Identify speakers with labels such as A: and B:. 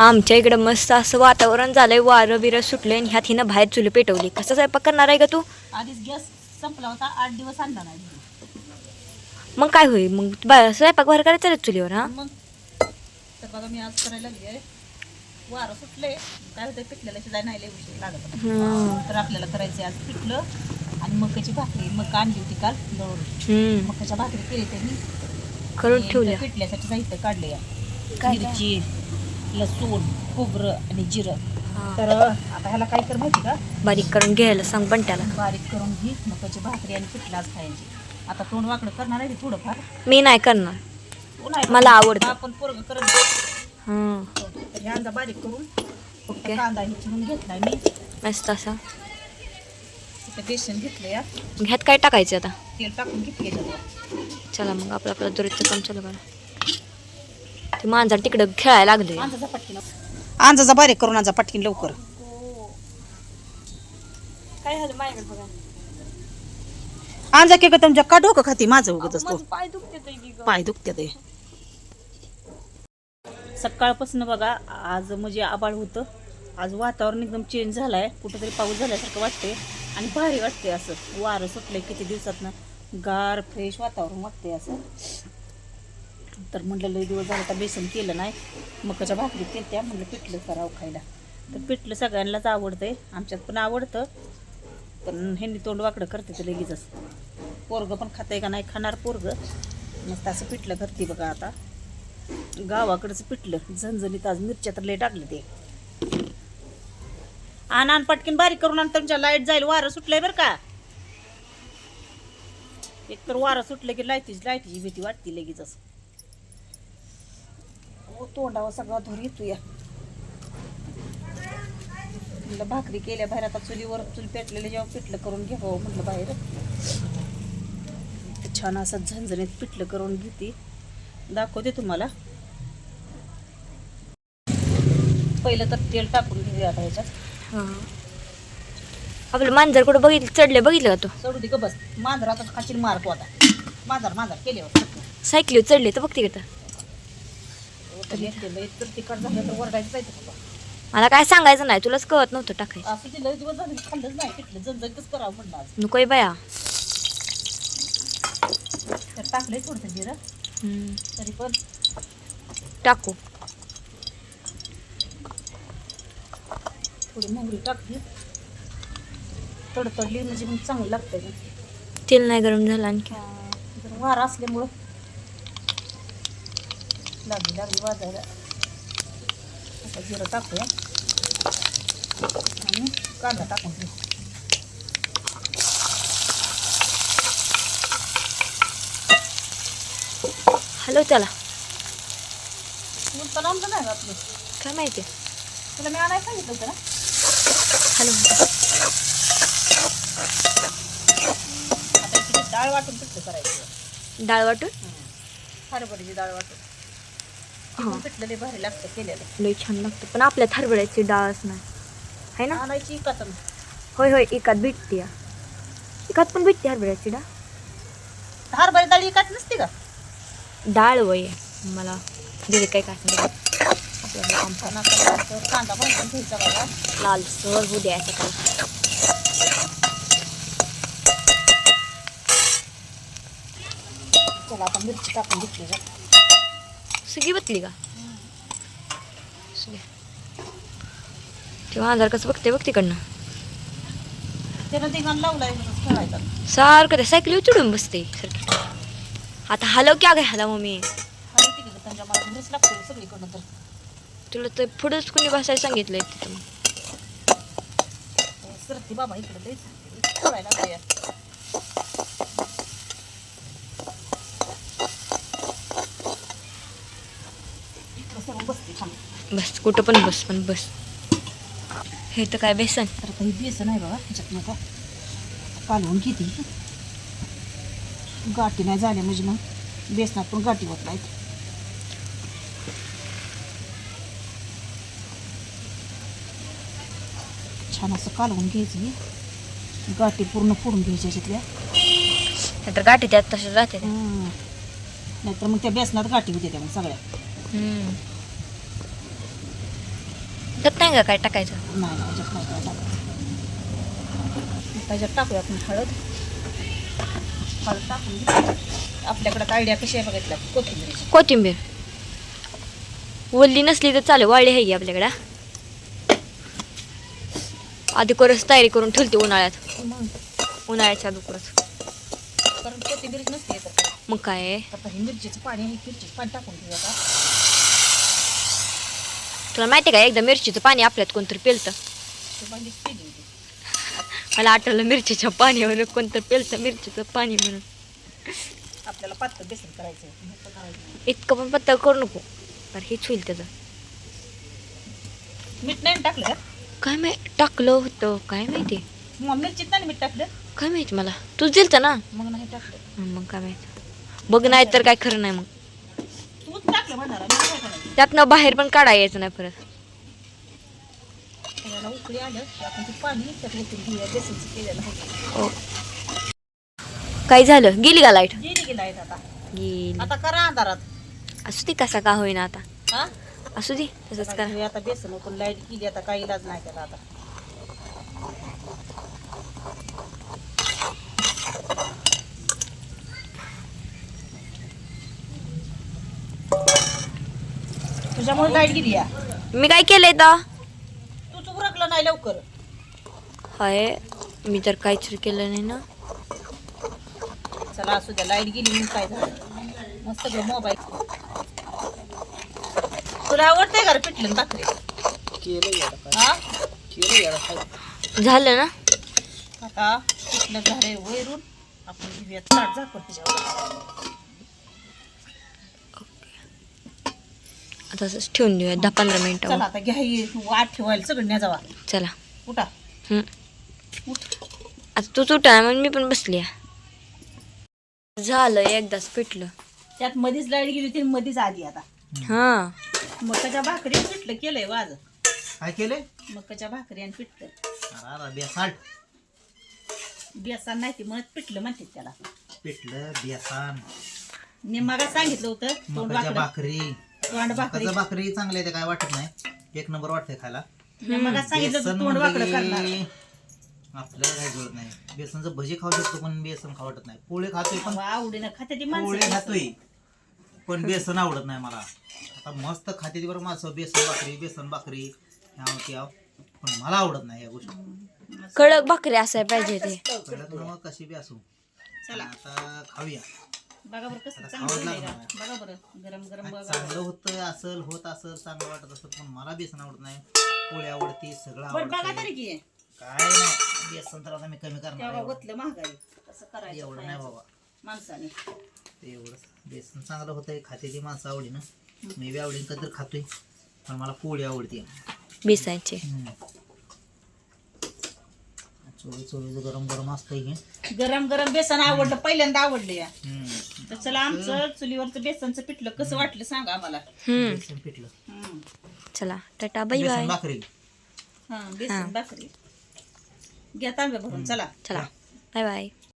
A: आमच्या इकडं मस्त असं वातावरण झालंय वारं बिरं सुटलंय आणि ह्यात हिनं बाहेर चुली पेटवली. कसं स्वयंपाक करणार आहे का तू?
B: आधीच गॅस संपला होता आठ दिवस आणला नाही
A: मग काय होईल? मग बा- स्वयंपाक बाहेर करायचं रे चुलीवर हा?
B: मग तर बघा मी आज करायला लागली वारं सुटले काय होतं पिठलेला शिजाय नाही लय उशीर लागत
A: हम्म.
B: तर आपल्याला करायचं आज पिठलं आणि मकाची भाकरी. मका आणली होती काल दळून.
A: हम्म.
B: मकाच्या भाकरी केली त्यांनी.
A: करून ठेवल्या.
B: पिठल्यासाठी साहित्य काढले? मिरची लसूण खोबरं आणि जिरं. तर आता ह्याला काय कर माहिती का?
A: बारीक करून घ्यायला सांग पण त्याला
B: बारीक करून घे मकाची भाकरी आणि पिठलं आज खायची. आता तोंड वाकडं करणार आहे थोडंफार.
A: मी नाही करणार.
B: तू नाही
A: मला आवडतं.
B: आपण पोरग करत
A: हं.
B: तर ह्या अंदा बारीक करून
A: ओके.
B: कांदा हे चिरून घेतलाय मी.
A: मस्त असा.
B: इथं बेसन घेतलं या
A: मग ह्यात काय टाकायचं आता?
B: तेल टाकून घेतले
A: चला मग आपलं आपलं दुरीचं काम चालू करा. ते मांजर तिकडं खेळायला लागले
B: अंदाजा बारीक करून अंदाजा पटकीन लवकर.
A: काय झालं माझ्याकडे बघा.
B: अंजा की ग तुमच्या का डोकं खाती? माझं उगत असतो
A: पाय दुखते
B: पाय दुखते ते सकाळपासून बघा आज म्हणजे आबाळ होतं. आज वातावरण एकदम चेंज झालंय. कुठंतरी पाऊस झाल्यासारखं वाटते आणि भारी वाटते असं. वारं सुटलंय किती दिवसातनं. गार फ्रेश वातावरण वाटते असं. तर म्हटलं लई दिवस झालं तर बेसन केलं नाही. मकाच्या भाकरी त्या म्हटलं पिठलं करावं खायला. तर पिठलं सगळ्यांनाच आवडतं आहे आमच्यात पण आवडतं. पण ह्यांनी तोंड वाकडं करते तर लगेचच. पोरगं पण खातंय का नाही खाणार पोरगं. मस्त असं पिठलं करते बघा आता. गावाकडचं पिठलं. झणझणीत आज मिरच्या तर लई टाकले ते. आण आण पटकीन बारीक करून आण. तुमच्या लाइट जाईल. वारं सुटलंय बरं का? एक तर वारं सुटलं की लायतीची लायटीची भीती वाटते लगेचच. असं तोंडावर सगळा धूर येतो या म्हटलं भाकरी केल्या बाहेर आता चुलीवर चूल पेटलेलं जेव्हा पिठलं करून घ्यावं म्हटलं बाहेर. छान असं झणझणीत पिठलं करून घेते. दाखवते तुम्हाला. पहिलं तर तेल टाकून घेते आता ह्याच्यात.
A: आपलं मांजर कुठं बघितलं चढले बघितलं का तू?
B: चढू दे ग बस. मांजर आता खाशील मारतो आता मांजर मांजर केल्यावर.
A: सायकलीवर चढले तर बघ तिकडं
B: तिखट झालं तर वरडायचं जायचं बाबा
A: मला काय सांगायचं नाही तुलाच कळत नव्हतं टाकायचं.
B: असं ते लय दिवस झाले खाल्लंच नाही पिठलं जणजणीतच करावं म्हणलं आज.
A: नकोय बाया.
B: तर टाकलंय थोडंसं जिरं.
A: हम्म.
B: तरी पण.
A: टाकू.
B: थोडी मोहरी टाकली. तडतडली म्हणजे मग चांगलं लागतं ना.
A: तेल नाही गरम झालं आणखी.
B: जर वारा असल्यामुळं. लागली लागली वाजायला आता जिरं टाकूया आणि कांदा टाकून घेऊ
A: हॅलो त्याला
B: उलटं लांबलं नाही घातलं
A: काय माहिती
B: तुला मी आणायला सांगितलं होतं ना
A: हॅलो
B: आता डाळ वाटून पिठलं करायचं
A: डाळ वाटून
B: हरभऱ्याची डाळ वाटून
A: हां.
B: पिठलेले भारी लागतं केलेलं.
A: लई छान लागतं. पण आपल्या हरभऱ्याची डाळच नाही आहे ना?
B: आणायची तर
A: होय होय एकात भेटते या. एकात पण भेटते हरभऱ्याची डाळ?
B: हरभरी डाळ एकाच नसते का?
A: डाळ वय मला दिली काय काय सांगितलं. आपल्याला काम कर.
B: कांदा करायचं, कांदा भाजून घ्यायचा बघा.
A: लाल सर होऊ द्यायचं काय
B: चला आता मिरची टाकून घेतली
A: सगळी बसली का. तेव्हा आधार कसं बघते बघ तिकडनं.
B: त्यानं लावलाय म्हणून
A: सारखं त्या सायकली चढून बसते सारखी. आता हलव क्या काय हलव मम्मी.
B: की त्यांच्या मला लागते सगळीकडनं तर.
A: तुला तर पुढंच कुणी बसायला सांगितलंय तिथं. मग
B: सरती बाबा इकडे लई खेळायला लागल्या इकडं सगळं बसते थांब
A: बस कुठं पण बस पण बस. हे तर काय बेसन.
B: तर काही बेसन आहे बाबा ह्याच्यात नका. कालवून किती गाठी नाही झाल्या म्हणजे मग बेसनात पण गाठी होत नाहीत. छान असं कालवून घ्यायचं. गाठी पूर्ण फोडून घ्यायच्या ह्याच्यातल्या.
A: तर गाठी त्यात तशाच राहते.
B: नाहीतर मग त्या बेसनात गाठी होते त्या मग सगळ्या.
A: त्यात नाही का काय टाकायचं
B: नाही नाही ह्याच्यात नाही काय टाकायचं त्याच्यात टाकूया आपण हळद. हळद टाकून घेऊ. आपल्याकडं आयडिया कशी आहे बघितल्या कोथिंबीरीची
A: कोथिंबीर. वल्ली नसली तर चालेल वाळली आहे की आपल्याकडे? आधी कोरस तयारी करून ठेवते उन्हाळ्यात.
B: मग
A: उन्हाळ्याच्या दुकरच
B: कारण कोथिंबीरीच नसते
A: मग काय? आहे?
B: आता हे मिरचीचं पाणी आहे मिरचीचं पाणी टाकून घेऊया का
A: तुला माहिती का एकदा मिरचीचं पाणी आपल्यात कोणतरी पेलतं. मला आठवलं मिरचीच्या पाण्यावर कोणतं पेलतं मिरचीचं पाणी म्हणून.
B: आपल्याला पातळ बेसन करायचं.
A: इतकं पण पत्ता करू नको. तर हेच होईल त्याचं.
B: मीठ नाही टाकलं?
A: काय माहिती? टाकलं होतं. काय माहिती?
B: मिरचीत नाही मीठ टाकलं?
A: काय माहिती मला? तूच दिलतं ना?
B: मग नाही टाकलं.
A: मग काय माहिती? बघ नाही तर काय खरं नाही मग
B: तूच टाकलं म्हणणार मी काय करायचं
A: त्यातनं बाहेर पण काढा यायचं नाही परत.
B: त्याला उकळी आलं की आपण ते पाणी त्यात ओतून घेऊया बेसनचं केलेलं होतं
A: हो. काय झालं? गेली का लाइट?
B: गेली गेला आहेत आता.
A: गेली.
B: आता करा अंधारात.
A: असू दे कसा का होईना आता.
B: हा?
A: असू दे तसंच करा.
B: आता बेसन ओतून लाइट गेली आता काही इलाज नाही त्याला आता. तुझ्यामुळे लाइट गेली या.
A: मी काय केलंय तर
B: तूच उरकलं नाही लवकर.
A: हाय मी तर काहीच केलं नाही ना.
B: चला असू द्या लाइट गेली म्हणून काय झालं? मस्त सगळं मोबाईल. तुला आवडतंय का रे पिठलं भाकरी? हा?
A: झालं ना?
B: आता पिठलं झालंय वैरून. आपण घेऊया ताट झाकण त्याच्यावर.
A: आता असंच ठेवून देऊया दहा पंधरा
B: चला
A: मिनिटं
B: आता घ्या ही वाट ठेवायला सगळं न्या जावा.
A: चला.
B: उठा.
A: हम्म.
B: उठ.
A: आता तू तुटा म्हणून मी पण बसली आहे. झालं एकदाच पिटलं.
B: त्यात मधीच लाइट गेली होती मधीच आली आता.
A: हा.
B: मकाच्या भाकरी पिठलं केलंय वाज
C: काय केले
B: मकाच्या भाकरी आणि पिठलं.
C: बेसाट
B: बेसन. नाही ते म्हणत पिठलं म्हणतात त्याला.
C: पिठलं बेसन.
B: निम्मागा सांगितलं होतं तोंड
C: मकाच्या
B: वाकडं
C: भाकरी.
B: तोंड भाकरी.
C: भाकरी चांगले ते काय वाटत नाही. एक नंबर वाटतंय खायला.
B: सांगितलं
C: बेसन
B: होतं तोंड वाकडं करणार.
C: म्हणजे आपल्याला काय जुळत नाही. बेसनचं भजी खाऊ शकतो पण बेसन खाऊ वाटत नाही. पोळे खातोय पण
B: अहो, आवडीनं खाते ती
C: पोळे
B: माणसं
C: खातोय. पण बेसन आवडत नाही मला. आता मस्त खाते ती बरं माणसं. बेसन भाकरी बेसन भाकरी. ह्याव त्याव पण मला आवडत नाही या गोष्टी.
A: कडक भाकरी असायला पाहिजे ते
C: कडक मग कशी बी असू.
B: चला.
C: आता खाऊया.
B: बघा बरं कसं
C: आता
B: चांगलं का?
C: लागणार.
B: बघा बरं गरम गरम बघा.
C: चांगलं होतं असल होत असल चांगलं वाटत असत पण मला बेसन आवडत नाही. पोळी आवडती सगळं
B: बरं बघा
C: आवडतं
B: तरी की.
C: काय नाही बेसन तर आता मी कमी करणार
B: तेव्हा
C: आहे.
B: ओतलं महागाई. कसं करायचं
C: एवढं नाही
B: खायचं
C: बाबा.
B: माणसाने.
C: ते एवढं बेसन चांगलं होतंय खाते ती माणसं आवडीनं. मी बी आवडीन कधी तर खातोय पण मला पोळी आवडते.
A: बेसायचे.
C: चोळी चोळीचं गरम गरम असतंय हे
B: गरम गरम बेसन आवडलं पहिल्यांदा आवडलं या.
C: हम्म.
B: तर चला आमचं चुलीवरचं बेसनचं पिठलं कसं वाटलं सांगा आम्हाला.
A: हम्म.
C: बेसन पिठलं.
B: हम्म.
A: चला टाटा बाय
C: बेसन
A: बाय.
C: भाकरी.
B: हा बेसन भाकरी. घ्या तांब्या भरून चला
A: चला. Bye bye.